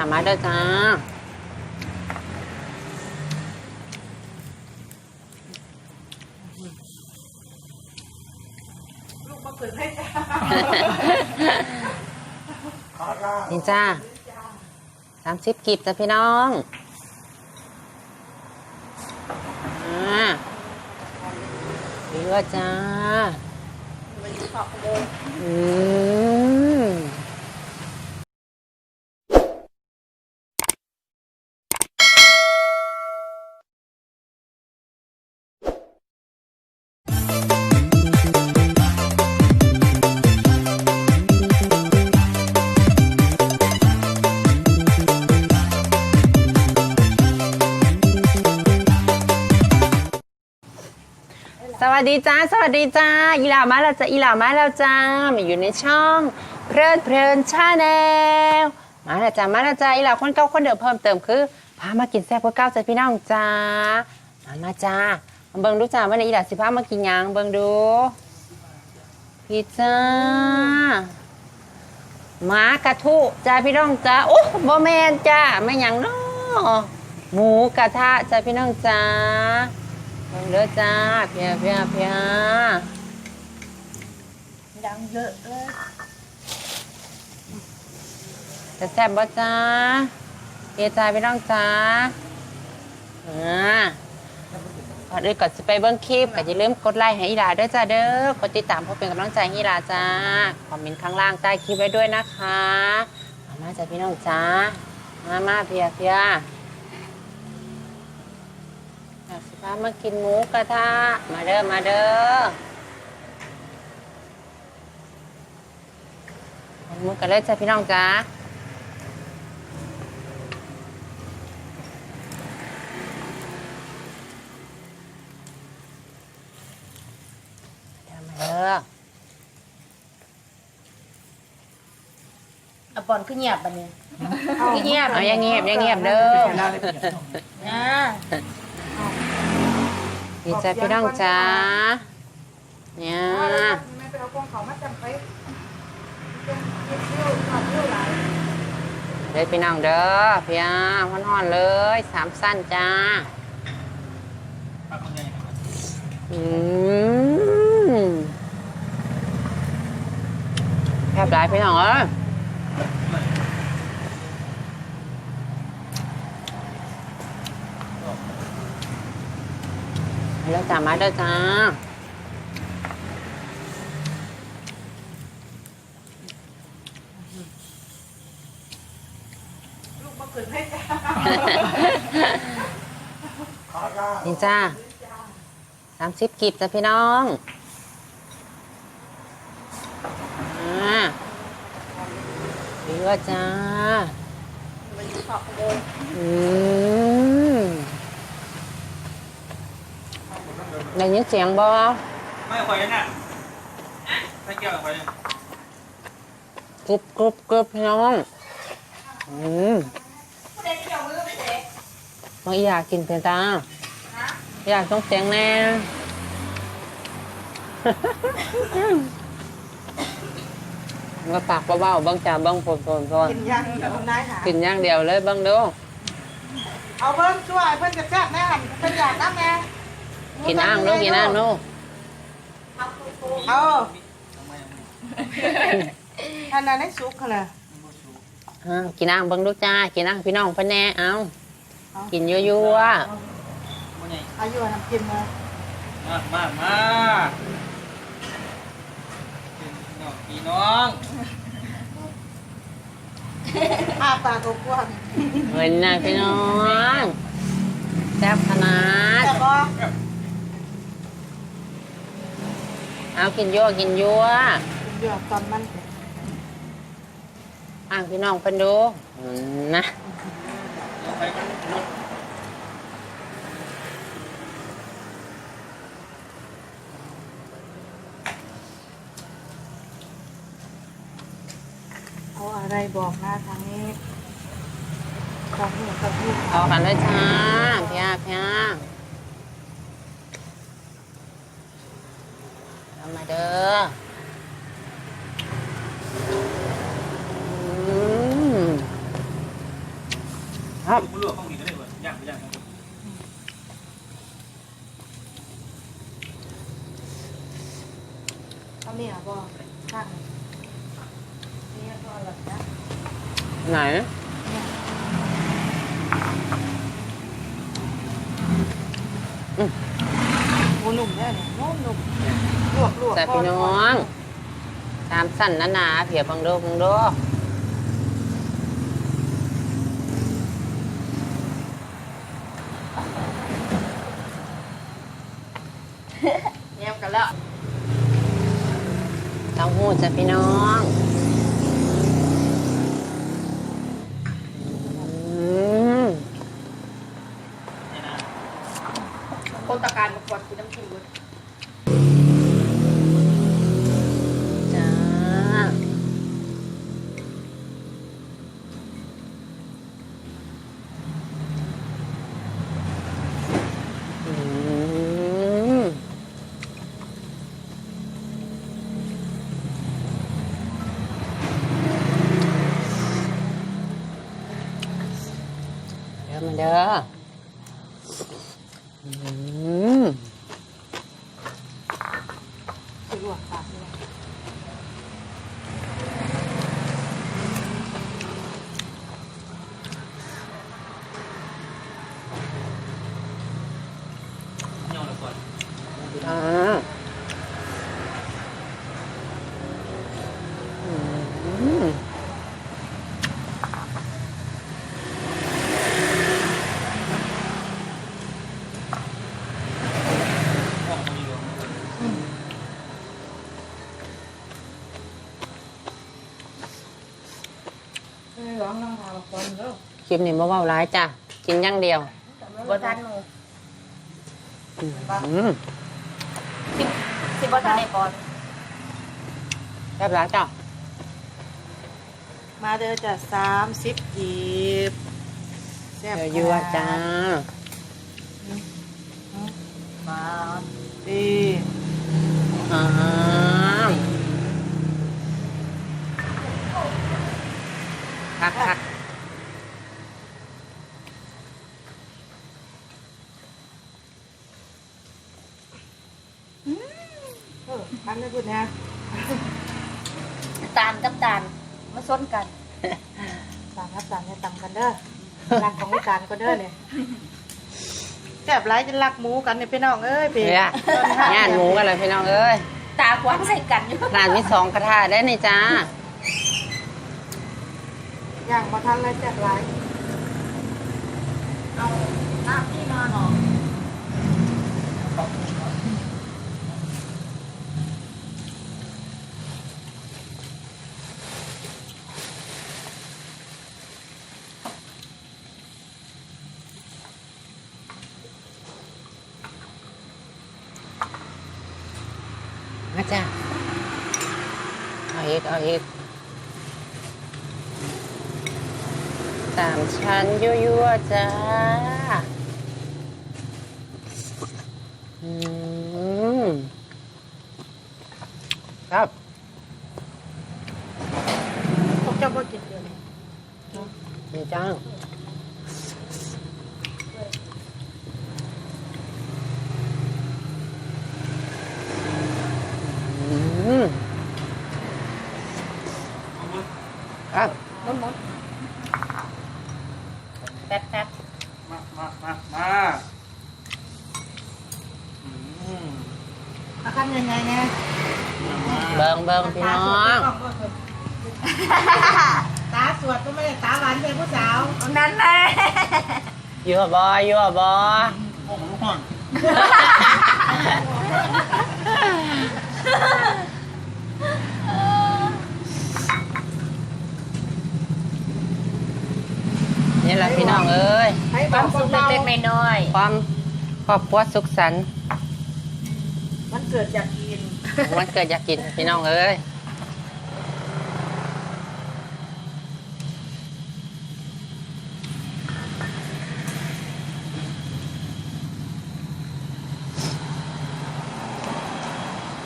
จ้ามาเด้อจ้าลูกมาเปิดให้จ้านี่จ้าสามสิบกีบจ้ะพี่น้องอ่าเยอะจ้าอืม วัสดีจ้า สวัสดีจ้าอีหลามาแล้วจ้าอีหลามาแล้วจ้ามาอยู่ในช่องเพลินเพลินชาแนลมาแล้วจ้ามาแล้วจ้าอีหลาคนเก่าคนเดิมเพิ่มเติมคือพามากินแซ่บเพื่อเก้าจ้าพี่น้องจ้ามามาจ้าเบิ่งดูจ้าวันนี้อีหลาสิพามากินยังเบิ่งดูพิซซ่าหมากระทุจ้าพี่น้องจ้าโอ้บ่แมนจ้าไม่ยังเนาะหมูกระทะจ้าพี่น้องจ้า เบิ่งเด้อจ้าเพียเพียเพียดังเยอะเลยจะแซ่บบ่จ้าเพียจ้าพี่น้องจ้าอ่าก่อนอื่นก่อนจะไปเบิ้งคลิปก็อย่าลืมกดไลค์ให้อีลาด้วยจ้าเด้อกดติดตามเพื่อเป็นกำลังใจให้อีลาจ้าคอมเมนต์ข้างล่างใต้คลิปไว้ด้วยนะคะมาจ้าพี่น้องจ้ามามาเพียเพีย พามากินหมูกระทะ มาเด้อ มาเด้อหมุกกันเลยจ้ะพี่น้องจ้าเดี๋ยวมาเด้ออะปอนคือเงียบบัดนี้คือเงียบเอาอย่างเงียบอย่างเงียบเด้อนะ ดีจ้ะพี่น้องจ้าเนี่ยไม่ไปเอากองเขามาจำไปเป็นเที่ยวขับเที่ยวหลายเด้อพี่น้องเด้อพี่อาฮ้อนๆเลยสามสั้นจ้าอืมแคบหลายพี่น้องเอ้ย มาเด้อจ้ามาเด้อจ้าลูกมาเปิดให้จ้านี่จ้าสามสิบกีบจ้ะพี่น้องอ่าเยอะจ้าอืม ได้ยินเสียงบ่ไม่ไหวน่ะไม่เกี่ยวกับไฟเนี่ยกรุบกรุบกรุบพี่น้องอืมน้องอีอยากกินเพียงตาอยากต้องเสียงแน่ก็ปากเบาๆเบังจ่าเบังฝนฝนฝนกินยังคุณนายหากินอย่างเดียวเลยเบังดูเอาเพิ่มช่วยเพิ่นจะแซ่บแน่หันเพิ่นอยากน้ำแม่ กินอ่างดูกินอ่างดูเอาอันนั้นให้สุกค่ะเลยอ่ากินอ่างเบังดูจ้า กินอ่างพี่น้องพะแน่เอากินยั่วมันใหญ่อายุน้ำกินมามามามาพี่น้องอาปากกว้างๆเงินนะพี่น้องแซ่บขนาดแต่ก็ เอากินยั่วกินยั่วเดี๋ยวตอนมันอ่างพี่น้องเพิ่นดูอืมนะไฟมันลุกเอาอะไรบอกนะทางนี้ตอนนี้ตอนนี้เอากันด้วยจ้าพี่อาพี่อาเอา มาเด้ออืมครับคุณรู้ว่าข้องดีได้เหมือนย่างไปย่างครับเอาเนี่ยบ่ข้างนี่ก็อร่อยนะไหนหมู หนุ่มเนี่ยนุ่มนุ่มลวกลวกแต่พี่น้องตามสั้นนะนาเผียบังโดบังโดแยมกันแล้วเต้าหู้จ้ะพี่น้องอืม นี่นะ โค ตรการมากวดกินน้ำจิ้มด้วย จ้าอืมเด้อมาเด้ออืม สิลวกอะกเนี่ย เงี้ยวเลยก่อน อ่าอืม ห้องมันอยู่ เออร้องน้ำตาละคนเด้อ คลิปนี้มาเว่าร้ายจ้ะ กินอย่างเดียวบ่ทันหนูอืมสิบ่ทันไอ้ปอนแซ่บร้ายจ้ะ มาเด้อจ้ะสามสิบกีบแซ่บเยอะๆจ้ามาดีอ่าคักคัก เอออันนี้พูดนะ ตาลกับตาลมาซ้น กันต่างครับต่างเนี่ยต่างกันเด้อรักของวิการก็เด้อเนี่ยแซ่บหลายจะรักหมูกันเนี่ยพี่น้องเอ้ยพี่เนี่ยย่านหมูกันเลยพี่น้องเอ้ยตาขวางใส่กันอยู่ร้านมีสองกระทะได้นี่จ้าย่างมาทันเลยแซ่บหลายเอาน้ำที่นอนหรอ มาจ้าเอาอีกเอาอีกสามชั้นยั่วๆจ้าอืมครับพวกเจ้าก็กินเดือนดีจ้าอืมครับ มุนมุนแป๊บแป๊บ มามามามาอืม อาคันยังไงเนี่ยมาเบิงเบิงพี่น้องตาสวดก็ไม่ได้ตาหวานเป็นผู้สาวนั่นแหละยั่วบอยั่วบอห้องลูกห้องนี่แหละพี่น้องเอ้ยให้ความสุขเล็กๆน้อยความครอบครัวสุขสันต์มัน เกิดจากกินมันเกิดอยากกินพี่น้องเอ้ย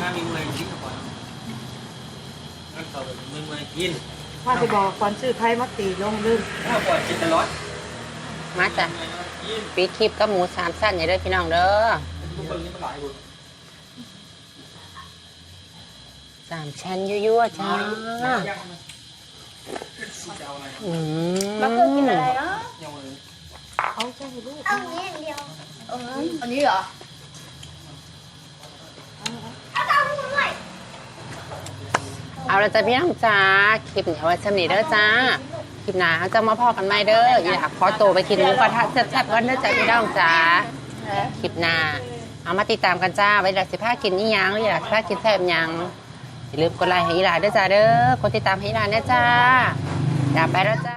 งานมีเงินกินก่อนงานเขาเป็นเงินเงินกินว่าจะบอกก่อนซื้อไทยมักตีลงลืมถ้าก่อนกินตลอดมาจ้ะปีคลิปกับหมูสามสั้นอย่าเด้อพี่น้องเด้อ ทุกคนนี่มันหลายคน สามชั้นยั่วๆจ้าอืมมาเพื่อกินอะไรเนาะยังเลยอันนี้เหรอเอาละจ้ะพี่น้องจ้าคลิปนี้เอาไว้สำนีเด้อจ้าคลิปหน้าเราจะมาพอกันไหมเด้ออยากขอตัวไปกินหมูกระทะแซ่บๆกันเด้อจ้าพี่น้องจ้าคลิปหน้าเอามาติดตามกันจ้าไว้เดี๋ยวสิพากินนี่ยังหรืออยากพากินแซ่บหยัง อย่าลืมกดไลค์ให้อีหลาด้วยจ้าเด้อกดติดตามให้อีหลาเด้อจ้าอย่าไปแล้วจ้า